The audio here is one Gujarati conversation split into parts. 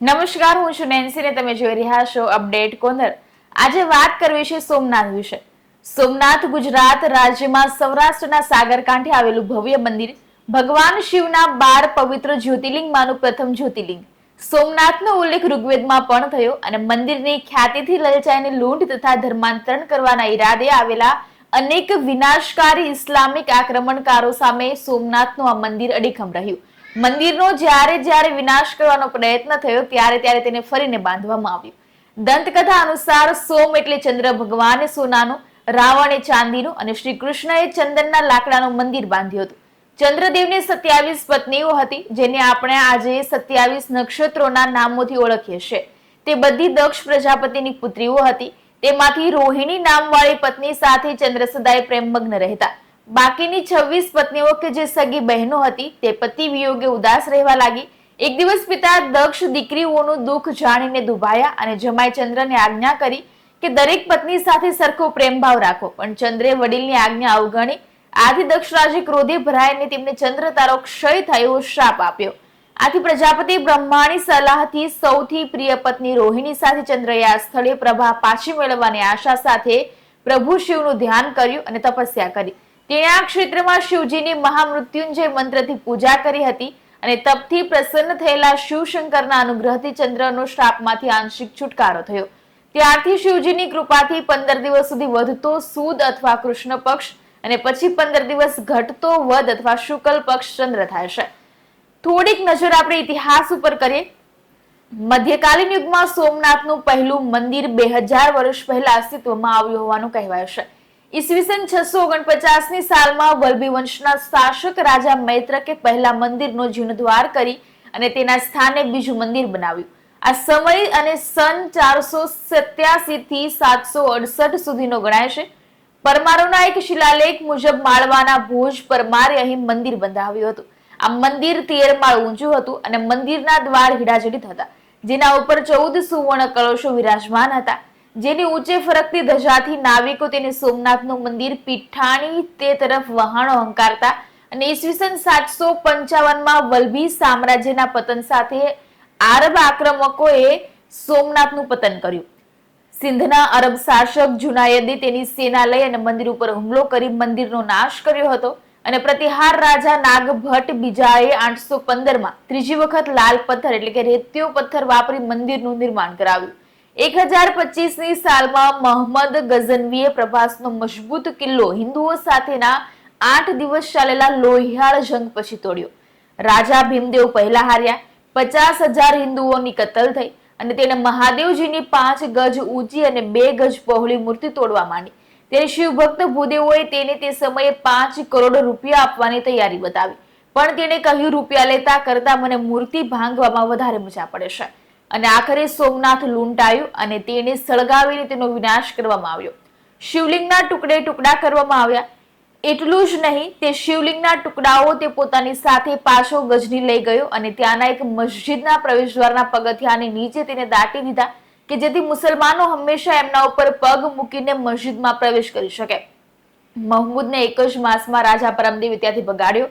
નમસ્કાર, હું છું નેન્સી ને તમે જોઈ રહ્યા છો અપડેટ કોનર આજે વાત કરવી છે સોમનાથ વિશે. સોમનાથ ગુજરાત રાજ્યમાં સૌરાષ્ટ્રના સાગરકાંઠે આવેલું ભવ્ય મંદિર ભગવાન શિવના બાર પવિત્ર જ્યોતિર્લિંગમાંનું પ્રથમ જ્યોતિર્લિંગ. સોમનાથનો ઉલ્લેખ ઋગ્વેદમાં પણ થયો અને મંદિરની ખ્યાતિથી લલચાઈને લૂંટ તથા ધર્માંતરણ કરવાના ઈરાદે આવેલા અનેક વિનાશકારી ઇસ્લામિક આક્રમણકારો સામે સોમનાથનું આ મંદિર અડીખમ રહ્યું. મંદિરનો જ્યારે જ્યારે વિનાશ કરવાનો પ્રયત્ન થયો, ત્યારે ત્યારે તેને ફરીને બાંધવામાં આવ્યું. દંતકથા અનુસાર સોમ એટલે ચંદ્ર ભગવાને સોનાનું, રાવણે ચાંદીનું અને શ્રી કૃષ્ણએ ચંદનના લાકડાનું મંદિર બાંધ્યું હતું. ચંદ્રદેવની સત્યાવીસ પત્નીઓ હતી, જેને આપણે આજે સત્યાવીસ નક્ષત્રોના નામોથી ઓળખીએ છીએ. તે બધી દક્ષ પ્રજાપતિની પુત્રીઓ હતી. તેમાંથી રોહિણી નામવાળી પત્ની સાથે ચંદ્ર સદાય પ્રેમમગ્ન રહેતા. બાકીની છવ્વીસ પત્નીઓ કે જે સગી બહેનો હતી, તે પતિ વિયોગે ઉદાસ રહેવા લાગી. એક દિવસ પિતા દક્ષ દીકરીઓનું દુઃખ જાણીને દુભાયા અને જમાઈ ચંદ્રને આજ્ઞા કરી કે દરેક પત્ની સાથે સરખો પ્રેમભાવ રાખો. પણ ચંદ્રે વડીલની આજ્ઞા અવગણી. આથી દક્ષરાજે ક્રોધે ભરાઈને તેમને ચંદ્ર તારો ક્ષય થયો શ્રાપ આપ્યો. આથી પ્રજાપતિ બ્રહ્માની સલાહથી સૌથી પ્રિય પત્ની રોહિણી સાથે ચંદ્રએ આ સ્થળે પ્રભા પાછી મેળવવાની આશા સાથે પ્રભુ શિવનું ધ્યાન કર્યું અને તપસ્યા કરી. તેણે આ ક્ષેત્રમાં શિવજીની મહામૃત્યુંજય મંત્રથી પૂજા કરી હતી અને તપથી પ્રસન્ન થયેલા શિવશંકરના અનુગ્રહથી ચંદ્રનો શ્રાપમાંથી આંશિક છુટકારો થયો. ત્યારથી શિવજીની કૃપાથી પંદર દિવસ સુધી વધતો સુદ અથવા કૃષ્ણ પક્ષ અને પછી પંદર દિવસ ઘટતો વદ અથવા શુકલ પક્ષ ચંદ્ર થાય છે. થોડીક નજર આપણે ઇતિહાસ ઉપર કરીએ. મધ્યકાલીન યુગમાં સોમનાથનું પહેલું મંદિર બે હજાર વર્ષ પહેલા અસ્તિત્વમાં આવ્યું હોવાનું કહેવાય છે. ઈસવીસન છસો ઓગણપચાસની સાલમાં વલભી વંશના શાસક રાજા મૈત્રકે પહેલા મંદિરનો જીર્ણોદ્ધાર કરી અને તેના સ્થાને બીજું મંદિર બનાવ્યું. આ સમય અને સન ચારસો સત્યાસી થી સાતસો અડસઠ સુધીનો ગણાય છે. પરમારોના એક શિલાલેખ મુજબ માળવાના ભોજ પરમારે અહીં મંદિર બંધાવ્યું હતું. આ મંદિર તેર માળ ઊંચું હતું અને મંદિરના દ્વાર હીરાજડિત હતા. જેના ઉપર ચૌદ સુવર્ણ કળશો વિરાજમાન હતા. જેની ઊંચે ફરકતી ધજાથી નાવિકો તેને સોમનાથનું મંદિર પીઠાણી તે તરફ વહાણો હંકારતા અને ઈસવીસન સાતસો પંચાવનમાં વલ્લભી સામ્રાજ્યના પતન સાથે આરબ આક્રમકોએ સોમનાથનું પતન કર્યું. સિંધના અરબ શાસક જુનાયદે તેની સેના લઈ અને મંદિર ઉપર હુમલો કરી મંદિરનો નાશ કર્યો હતો અને પ્રતિહાર રાજા નાગભટ્ટ બીજાએ આઠસો પંદરમાં ત્રીજી વખત લાલ પથ્થર એટલે કે રેતીયો પથ્થર વાપરી મંદિરનું નિર્માણ કરાવ્યું. એક હજાર પચીસની સાલમાં મોહમ્મદ ગઝનવીએ પ્રભાસનો મજબૂત કિલ્લો હિન્દુઓ સાથેના આઠ દિવસ ચાલેલા લોહિયાળ જંગ પછી તોડ્યો. રાજા ભીમદેવ પહેલા હાર્યા, પચાસ હજાર હિન્દુઓની કતલ થઈ અને તેને મહાદેવજીની પાંચ ગજ ઊંચી અને બે ગજ પહોળી મૂર્તિ તોડવા માંડી. ત્યારે શિવભક્ત ભૂદેવોએ તેને તે સમયે પાંચ કરોડ રૂપિયા આપવાની તૈયારી બતાવી. પણ તેણે કહ્યું, રૂપિયા લેતા કરતા મને મૂર્તિ ભાંગવામાં વધારે મજા પડે છે. અને આખરે સોમનાથ લૂંટાયું અને તેને સળગાવીને તેનો વિનાશ કરવામાં આવ્યો. શિવલિંગના ટુકડે ટુકડા કરવામાં આવ્યા. એટલું જ નહીં, તે શિવલિંગના ટુકડાઓ તે પોતાની સાથે પાછો ગજની લઈ ગયો અને ત્યાંના એક મસ્જિદના પ્રવેશદ્વારના પગથિયાની નીચે તેને દાટી દીધા કે જેથી મુસલમાનો હંમેશા એમના ઉપર પગ મૂકીને મસ્જિદમાં પ્રવેશ કરી શકે. મહમૂદને એક જ માસમાં રાજા પરમદેવે ત્યાંથી ભગાડ્યો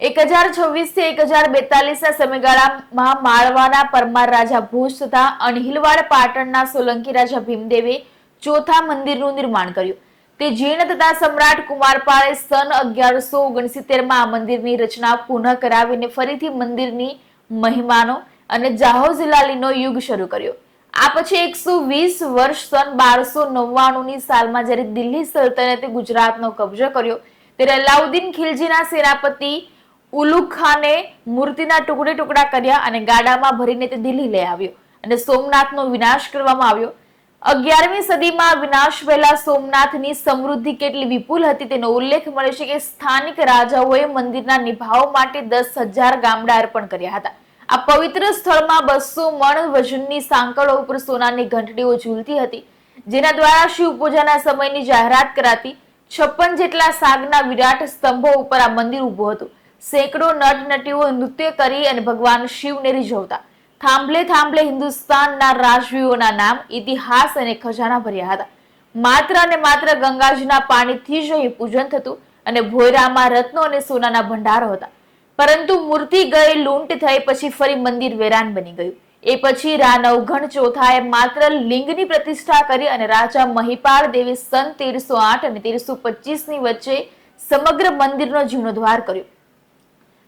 એક હજાર છવ્વીસથી એક હજાર બેતાલીસ ના સમયગાળામાં માળવાના પરમાર રાજા ભુજ તથા અણહિલવાડ પાટણના સોલંકી રાજા ભીમદેવે ચોથા મંદિરનું નિર્માણ કર્યું. તે જીર્ણ તથા સમ્રાટ કુમારપાળે સન અગિયારસો ઓગણસિત્તેરમાં આ મંદિરની રચના પુનઃ કરાવીને ફરીથી મંદિરની મહિમાનો અને જાહોજલાલીનો યુગ શરૂ કર્યો. આ પછી એકસો વીસ વર્ષ સન બારસો નવ્વાણુંની સાલમાં જ્યારે દિલ્હી સલ્તનતે ગુજરાતનો કબજો કર્યો, ત્યારે અલાઉદ્દીન ખિલજીના સેનાપતિ ઉલુગ ખાને મૂર્તિના ટુકડે ટુકડા કર્યા અને ગાડામાં ભરીને તે દિલ્હી લઈ આવ્યો અને સોમનાથનો વિનાશ કરવામાં આવ્યો. અગિયારમી સદીમાં વિનાશ પહેલા સોમનાથની સમૃદ્ધિ કેટલી વિપુલ હતી તેનો ઉલ્લેખ મળે છે કે સ્થાનિક રાજાઓએ મંદિરના નિભાવ માટે દસ હજાર ગામડા અર્પણ કર્યા હતા. આ પવિત્ર સ્થળમાં બસો મણ વજનની સાંકળો ઉપર સોનાની ઘંટડીઓ ઝૂલતી હતી, જેના દ્વારા શિવ પૂજાના સમયની જાહેરાત કરાતી છપ્પન જેટલા સાગના વિરાટ સ્તંભો ઉપર આ મંદિર ઊભું હતું. સેંકડો નટ નટીઓ નૃત્ય કરી અને ભગવાન શિવને રીઝવતા. થાંભલે થાંભલે હિન્દુસ્તાનના રાજવીઓના નામ ઇતિહાસ અને ખજાના ભર્યા હતા. માત્ર અને માત્ર ગંગાજીના પાણીથી જ અહીં પૂજન થતું અને ભોયરામાં રત્નો અને સોનાના ભંડારો હતા. પરંતુ મૂર્તિ ગઈ લૂંટ થઈ પછી ફરી મંદિર વેરાન બની ગયું. એ પછી રા નવઘણ ચોથાએ માત્ર લિંગની પ્રતિષ્ઠા કરી અને રાજા મહિપાળ દેવે સન તેરસો આઠ અને તેરસો પચીસની વચ્ચે સમગ્ર મંદિરનો જીર્ણોદ્ધાર કર્યો.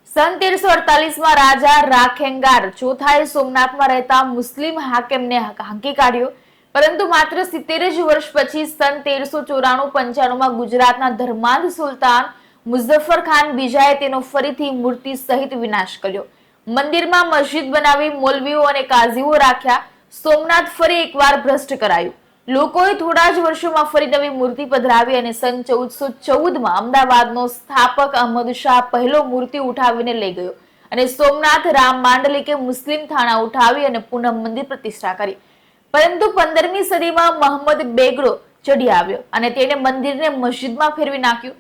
સન તેરસો અડતાલીસમાં રાજા રાખેંગાર ચોથાએ સોમનાથમાં રહેતા મુસ્લિમ હાકેમને હાંકી કાઢ્યો. પરંતુ માત્ર સિત્તેર જ વર્ષ પછી સન તેરસો ચોરાણું પંચાણુંમાં ગુજરાતના ધર્માંધ સુલતાન મુઝફ્ફર ખાન બીજાએ તેનો ફરીથી મૂર્તિ સહિત વિનાશ કર્યો. મંદિરમાં મસ્જિદ બનાવી, મોલવીઓ અને કાઝીઓ રાખ્યા. સોમનાથ ફરી એકવાર ભ્રષ્ટ કરાયું. લોકોએ થોડા જ વર્ષોમાં ફરી નવી મૂર્તિ પધરાવી અને સન ચૌદસો ચૌદમાં અમદાવાદનો સ્થાપક અહમદ શાહ પહેલો મૂર્તિ ઉઠાવીને લઈ ગયો અને સોમનાથ રામ માંડલિકે મુસ્લિમ થાણા ઉઠાવી અને પુનઃ મંદિર પ્રતિષ્ઠા કરી. પરંતુ પંદરમી સદીમાં મોહમ્મદ બેગડો ચડી આવ્યો અને તેણે મંદિરને મસ્જિદમાં ફેરવી નાખ્યું.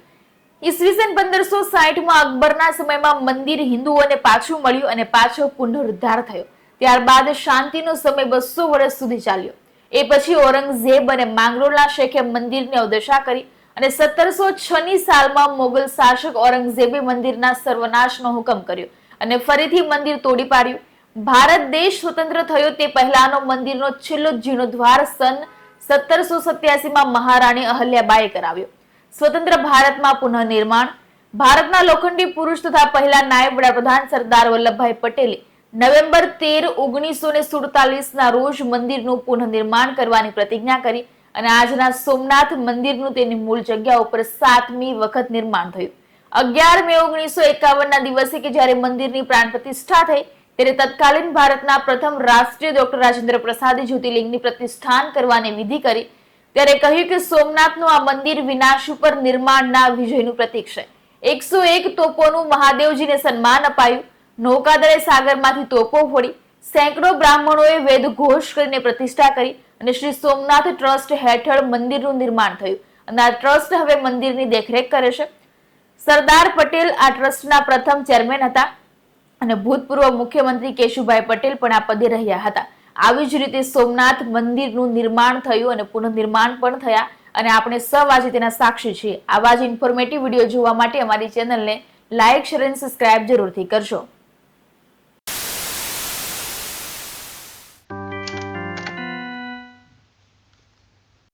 ઈસવીસન પંદરસો સાહીઠમાં અકબરના સમયમાં મંદિર હિન્દુઓને પાછું મળ્યું અને પાછો પુનરુદ્ધાર થયો. ત્યારબાદ શાંતિનો સમય બસો વર્ષ સુધી ચાલ્યો. એ પછી ઔરંગઝેબ અને માંગરોળના શેખે મંદિરની અવદશા કરી અને સત્તરસો છ ની સાલમાં મોગલ શાસક ઔરંગઝેબે મંદિરના સર્વનાશનો હુકમ કર્યો અને ફરીથી મંદિર તોડી પાડ્યું. ભારત દેશ સ્વતંત્ર થયો તે પહેલાનો મંદિરનો છેલ્લો જીર્ણોદ્ધાર સન સત્તરસો સત્યાસીમાં મહારાણી અહલ્યાબાએ કરાવ્યો. સ્વતંત્ર ભારતમાં પુનઃનિર્માણ, ભારતના લોખંડી પુરુષ તથા પહેલા નાયબ વડાપ્રધાન સરદાર વલ્લભભાઈ પટેલે નવેમ્બર તેર, ઓગણીસો ને સુડતાલીસના રોજ મંદિરનું પુનઃનિર્માણ કરવાની પ્રતિજ્ઞા કરી અને આજના સોમનાથ મંદિરનું તેની મૂળ જગ્યા ઉપર સાતમી વખત નિર્માણ થયું. અગિયાર મે ઓગણીસો એકાવનના દિવસે કે જ્યારે મંદિરની પ્રાણ પ્રતિષ્ઠા થઈ, ત્યારે તત્કાલીન ભારતના પ્રથમ રાષ્ટ્રીય ડોક્ટર રાજેન્દ્ર પ્રસાદે જ્યોતિર્લિંગની પ્રતિષ્ઠાન કરવાની વિધિ કરી. ત્યારે કહ્યું કે સોમનાથનું આ મંદિર વિનાશ ઉપર નિર્માણના વિજયનું પ્રતીક છે. એકસો એક તોપોનું મહાદેવજીને સન્માન અપાયું. નૌકાદળે સાગરમાંથી તોપો ફોડી સેંકડો બ્રાહ્મણોએ વેદ ઘોષ કરીને પ્રતિષ્ઠા કરી અને શ્રી સોમનાથ ટ્રસ્ટ હેઠળ મંદિરનું નિર્માણ થયું. અને આ ટ્રસ્ટ હવે મંદિરની દેખરેખ કરે છે. સરદાર પટેલ આ ટ્રસ્ટના પ્રથમ ચેરમેન હતા અને ભૂતપૂર્વ મુખ્યમંત્રી કેશુભાઈ પટેલ પણ આ પદે રહ્યા હતા. આવી જ રીતે સોમનાથ મંદિરનું નિર્માણ થયું અને પુનઃનિર્માણ પણ થયા. અને આપણે સૌ આજે તેના સાક્ષી છીએ. આવા જ ઇન્ફોર્મેટિવ વીડિયો જોવા માટે અમારી ચેનલને લાઇક શેર અને સબસ્ક્રાઇબ જરૂરથી કરજો.